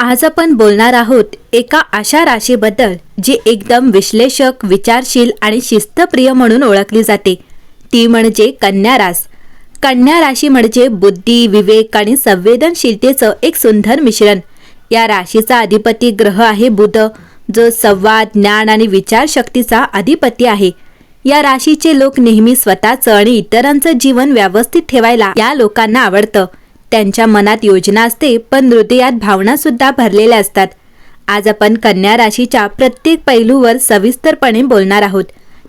आज आपण बोलणार आहोत एका अशा राशीबद्दल जी एकदम विश्लेषक विचारशील आणि शिस्तप्रिय म्हणून ओळखली जाते. ती म्हणजे कन्या रास. कन्या राशी म्हणजे बुद्धी विवेक आणि संवेदनशीलतेचं एक सुंदर मिश्रण. या राशीचा अधिपती ग्रह आहे बुध जो संवाद ज्ञान आणि विचारशक्तीचा अधिपती आहे. या राशीचे लोक नेहमी स्वतःचं आणि इतरांचं जीवन व्यवस्थित ठेवायला या लोकांना आवडतं. त्यांच्या मनात योजना असते पण हृदयात भावनासुद्धा भरलेल्या असतात. आज आपण कन्या राशीच्या प्रत्येक पैलूवर सविस्तरपणे बोलणार आहोत.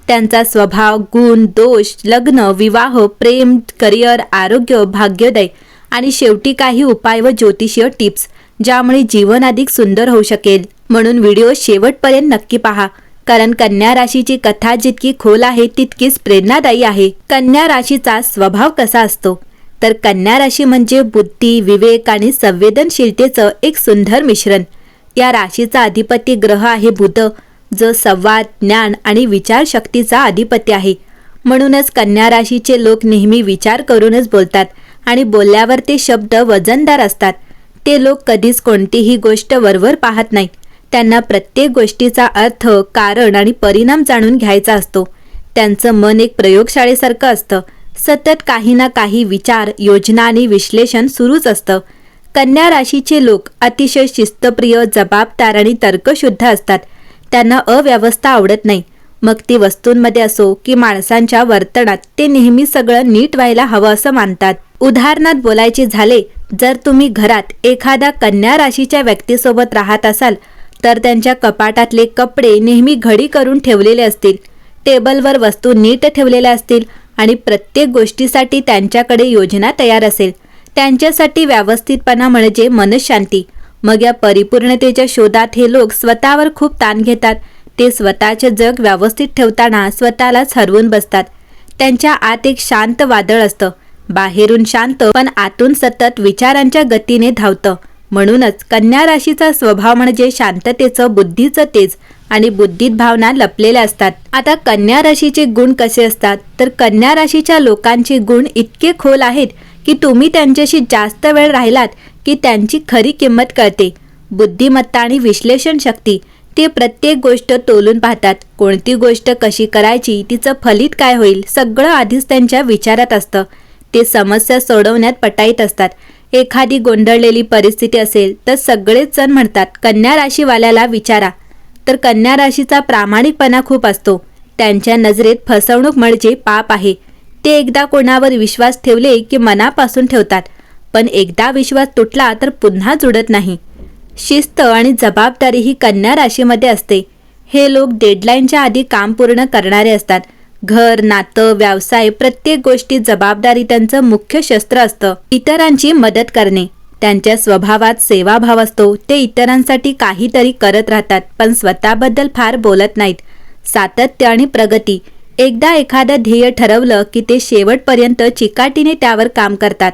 त्यांचा स्वभाव गुण दोष लग्न विवाह प्रेम करिअर आरोग्य भाग्योदय आणि शेवटी काही उपाय व ज्योतिषीय टिप्स ज्यामुळे जीवन अधिक सुंदर होऊ शकेल. म्हणून व्हिडिओ शेवटपर्यंत नक्की पहा. कारण कन्या राशीची कथा जितकी खोल आहे तितकीच प्रेरणादायी आहे. कन्या राशीचा स्वभाव कसा असतो? तर कन्या राशी म्हणजे बुद्धी विवेक आणि संवेदनशीलतेचं एक सुंदर मिश्रण. या राशीचा अधिपती ग्रह आहे बुध जो संवाद ज्ञान आणि विचारशक्तीचा अधिपती आहे. म्हणूनच कन्या राशीचे लोक नेहमी विचार करूनच बोलतात आणि बोलल्यावर ते शब्द वजनदार असतात. ते लोक कधीच कोणतीही गोष्ट वरवर पाहत नाहीत. त्यांना प्रत्येक गोष्टीचा अर्थ कारण आणि परिणाम जाणून घ्यायचा असतो. त्यांचं मन एक प्रयोगशाळेसारखं असतं. सतत काही ना काही विचार योजना आणि विश्लेषण सुरूच असतं. कन्या राशीचे लोक अतिशय शिस्तप्रिय जबाबदार आणि तर्कशुद्ध असतात. त्यांना अव्यवस्था आवडत नाही. मग ती वस्तूंमध्ये असो की माणसांच्या वर्तनात ते नेहमी सगळं नीट व्हायला हवं असं मानतात. उदाहरणार्थ बोलायचे झाले जर तुम्ही घरात एखाद्या कन्या राशीच्या व्यक्तीसोबत राहत असाल तर त्यांच्या कपाटातले कपडे नेहमी घडी करून ठेवलेले असतील. टेबलवर वस्तू नीट ठेवलेल्या असतील आणि प्रत्येक गोष्टीसाठी त्यांच्याकडे योजना तयार असेल. त्यांच्यासाठी व्यवस्थितपणा म्हणजे मनशांती. मग या परिपूर्णतेच्या शोधात हे लोक स्वतःवर खूप ताण घेतात. ते स्वतःचे जग व्यवस्थित ठेवताना स्वतःलाच हरवून बसतात. त्यांच्या आत एक शांत वादळ असतं. बाहेरून शांत पण आतून सतत विचारांच्या गतीने धावतं. म्हणूनच कन्या राशीचा स्वभाव म्हणजे शांततेचं बुद्धीचं तेज आणि बुद्धीत भावना लपलेल्या असतात. आता कन्या राशीचे गुण कसे असतात? तर कन्या राशीच्या लोकांचे गुण इतके खोल आहेत की तुम्ही त्यांच्याशी जास्त वेळ राहिलात की त्यांची खरी किंमत कळते. बुद्धिमत्ता आणि विश्लेषण शक्ती ते प्रत्येक गोष्ट तोलून पाहतात. कोणती गोष्ट कशी करायची तिचं फलित काय होईल सगळं आधीच त्यांच्या विचारात असतं. ते समस्या सोडवण्यात पटाईत असतात. एखादी गोंधळलेली परिस्थिती असेल तर सगळेच जण म्हणतात कन्या राशीवाल्याला विचारा. तर कन्या राशीचा प्रामाणिकपणा खूप असतो. त्यांच्या नजरेत फसवणूक म्हणजे पाप आहे. ते एकदा कोणावर विश्वास ठेवले की मनापासून ठेवतात. पण एकदा विश्वास तुटला तर पुन्हा जुडत नाही. शिस्त आणि जबाबदारी ही कन्या राशीमध्ये असते. हे लोक डेडलाईनच्या आधी काम पूर्ण करणारे असतात. घर नातं व्यवसाय प्रत्येक गोष्टी जबाबदारी त्यांचं मुख्य शस्त्र असतं. इतरांची मदत करणे. त्यांच्या स्वभावात सेवाभाव असतो. ते इतरांसाठी काहीतरी करत राहतात पण स्वतःबद्दल फार बोलत नाहीत. सातत्य आणि प्रगती. एकदा एखादं ध्येय ठरवलं की ते शेवटपर्यंत चिकाटीने त्यावर काम करतात.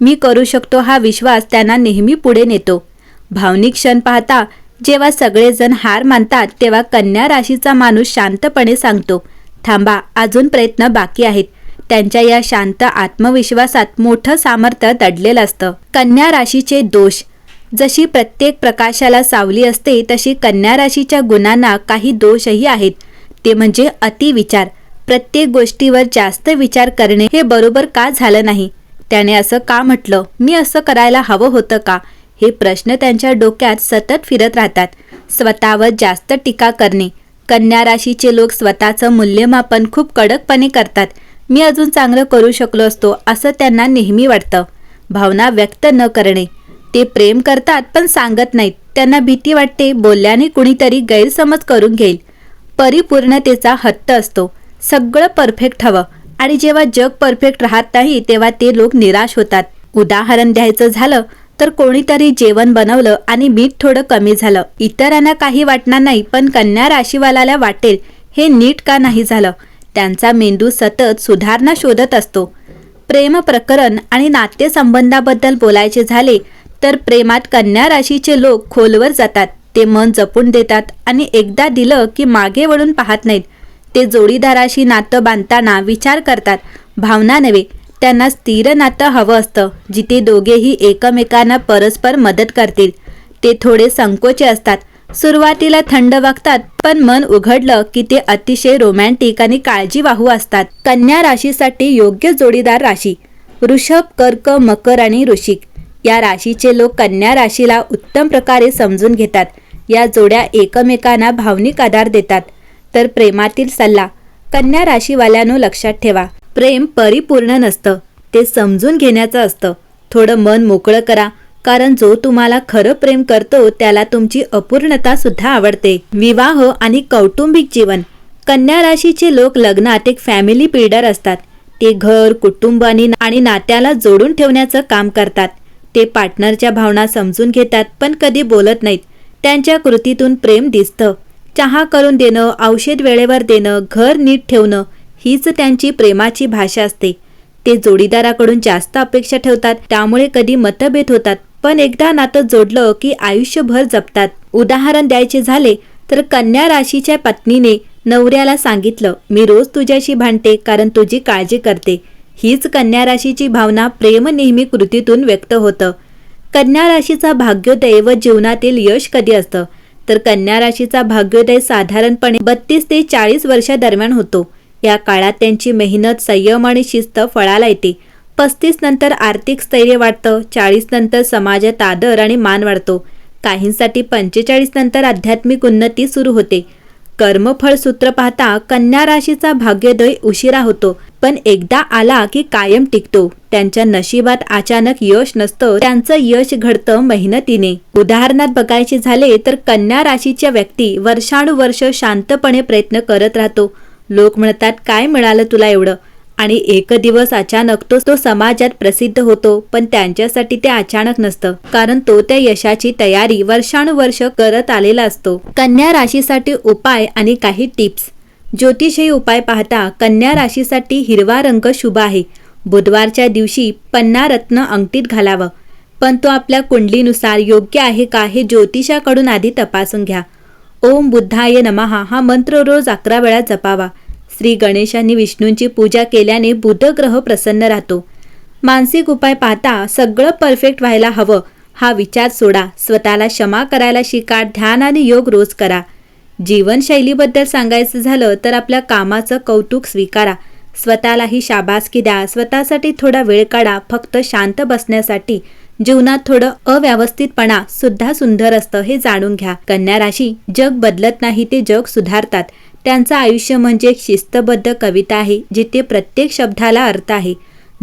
मी करू शकतो हा विश्वास त्यांना नेहमी पुढे नेतो. भावनिक क्षण पाहता जेव्हा सगळेजण हार मानतात तेव्हा कन्या राशीचा माणूस शांतपणे सांगतो. थांबा अजून प्रयत्न बाकी आहेत. त्यांच्या या शांत आत्मविश्वासात मोठं सामर्थ्य दडलेलं असतं. कन्या राशीचे दोष. जशी प्रत्येक प्रकाशाला सावली असते तशी कन्या राशीच्या गुणांना काही दोषही आहेत. ते म्हणजे अतिविचार प्रत्येक गोष्टीवर जास्त विचार करणे हे बरोबर का झालं नाही? त्याने असं का म्हटलं? मी असं करायला हवं होतं का? हे प्रश्न त्यांच्या डोक्यात सतत फिरत राहतात. स्वतःवर जास्त टीका करणे. कन्या राशीचे लोक स्वतःचं मूल्यमापन खूप कडकपणे करतात. मी अजून चांगलं करू शकलो असतो असं त्यांना नेहमी वाटतं. भावना व्यक्त न करणे. ते प्रेम करतात पण सांगत नाहीत. त्यांना भीती वाटते बोलल्याने कुणीतरी गैरसमज करून घेईल. परिपूर्णतेचा हत्त असतो. सगळं परफेक्ट हवं. आणि जेव्हा जग परफेक्ट राहत नाही तेव्हा ते लोक निराश होतात. उदाहरण द्यायचं झालं तर कोणीतरी जेवण बनवलं आणि मीठ थोडं कमी झालं. इतरांना काही वाटणार नाही पण कन्या राशीवाल्याला वाटेल हे नीट का नाही झालं? त्यांचा मेंदू सतत सुधारणा शोधत असतो. प्रेम प्रकरण आणि नातेसंबंधाबद्दल बोलायचे झाले तर प्रेमात कन्या राशीचे लोक खोलवर जातात. ते मन जपून देतात आणि एकदा दिलं की मागे वळून पाहत नाहीत. ते जोडीदाराशी नातं बांधताना विचार करतात. भावना नव्हे त्यांना स्थिर नातं हवं असतं जिथे दोघेही एकमेकांना परस्पर मदत करतील. ते थोडे संकोचे असतात. सुरुवातीला थंड वागतात पण मन उघडलं की ते अतिशय रोमॅन्टिक आणि काळजीवाहू असतात. कन्या राशीसाठी योग्य जोडीदार राशी. वृषभ कर्क मकर आणि ऋषिक या राशीचे लोक कन्या राशीला उत्तम प्रकारे समजून घेतात. या जोड्या एकमेकांना भावनिक आधार देतात. तर प्रेमातील सल्ला. कन्या राशीवाल्यानो लक्षात ठेवा. प्रेम परिपूर्ण नसतं. ते समजून घेण्याचं असतं. थोडं मन मोकळं करा कारण जो तुम्हाला खरं प्रेम करतो त्याला तुमची अपूर्णता सुद्धा आवडते. विवाह आणि कौटुंबिक जीवन. कन्या राशीचे लोक लग्नात एक फॅमिली बिल्डर असतात. ते घर कुटुंब आणि आणि नात्याला जोडून ठेवण्याचं काम करतात. ते पार्टनरच्या भावना समजून घेतात पण कधी बोलत नाहीत. त्यांच्या कृतीतून प्रेम दिसतं. चहा करून देणं औषध वेळेवर देणं घर नीट ठेवणं हीच त्यांची प्रेमाची भाषा असते. ते जोडीदाराकडून जास्त अपेक्षा ठेवतात त्यामुळे कधी मतभेद होतात. पण एकदा नातं जोडलं की आयुष्यभर जपतात. उदाहरण द्यायचे झाले तर कन्या राशीच्या पत्नीने नवऱ्याला सांगितलं मी रोज तुझ्याशी भांडते कारण तुझी काळजी करते. हीच कन्या राशीची भावना प्रेम नेहमी कृतीतून व्यक्त होतं. कन्या राशीचा भाग्योदय व जीवनातील यश कधी असतं? तर कन्या राशीचा भाग्योदय साधारणपणे बत्तीस ते चाळीस वर्षादरम्यान होतो. या काळात त्यांची मेहनत संयम आणि शिस्त फळाला येते. पस्तीस नंतर आर्थिक स्थैर्य वाढतं चाळीस नंतर समाजात आदर आणि मान वाढतो. काहींसाठी पंचेचाळीस नंतर आध्यात्मिक उन्नती सुरू होते. कर्मफळ सूत्र पाहता कन्या राशीचा भाग्योदय उशिरा होतो. पण एकदा आला की कायम टिकतो. त्यांच्या नशिबात अचानक यश नसतं त्यांचं यश घडतं मेहनतीने. उदाहरणात बघायचे झाले तर कन्या राशीच्या व्यक्ती वर्षानुवर्ष शांतपणे प्रयत्न करत राहतो. लोक म्हणतात काय मिळालं तुला एवढं? आणि एक दिवस अचानक तो तो समाजात प्रसिद्ध होतो पण त्यांच्यासाठी ते अचानक नसतं कारण तो त्या यशाची तयारी वर्षानुवर्ष करत आलेला असतो. कन्या राशीसाठी उपाय आणि काही टिप्स. ज्योतिषही उपाय पाहता कन्या राशीसाठी हिरवा रंग शुभ आहे. बुधवारच्या दिवशी पन्ना रत्न अंगठीत घालावं. पण तो आपल्या कुंडलीनुसार योग्य आहे का हे ज्योतिषाकडून आधी तपासून घ्या. ओम बुद्धाय नमहा हा मंत्र रोज अकरा वेळा जपावा. श्री गणेशांनी विष्णूंची पूजा केल्याने बुधग्रह प्रसन्न राहतो. मानसिक उपाय पाहता सगळं परफेक्ट व्हायला हवं. हा विचार सोडा. स्वतःला क्षमा करायला शिका. ध्यान आणि योग रोज करा. जीवनशैलीबद्दल सांगायचं झालं तर आपल्या कामाचं कौतुक स्वीकारा. स्वतःलाही शाबासकी द्या. स्वतःसाठी थोडा वेळ काढा. फक्त शांत बसण्यासाठी. जीवनात थोडं अव्यवस्थितपणा सुद्धा सुंदर असतं हे जाणून घ्या. कन्या राशी जग बदलत नाही ते जग सुधारतात. त्यांचं आयुष्य म्हणजे एक शिस्तबद्ध कविता आहे जिथे प्रत्येक शब्दाला अर्थ आहे.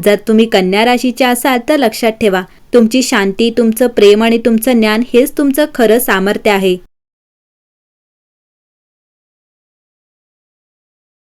जर तुम्ही कन्या राशीच्या असाल तर लक्षात ठेवा तुमची शांती तुमचं प्रेम आणि तुमचं ज्ञान हेच तुमचं खरं सामर्थ्य आहे.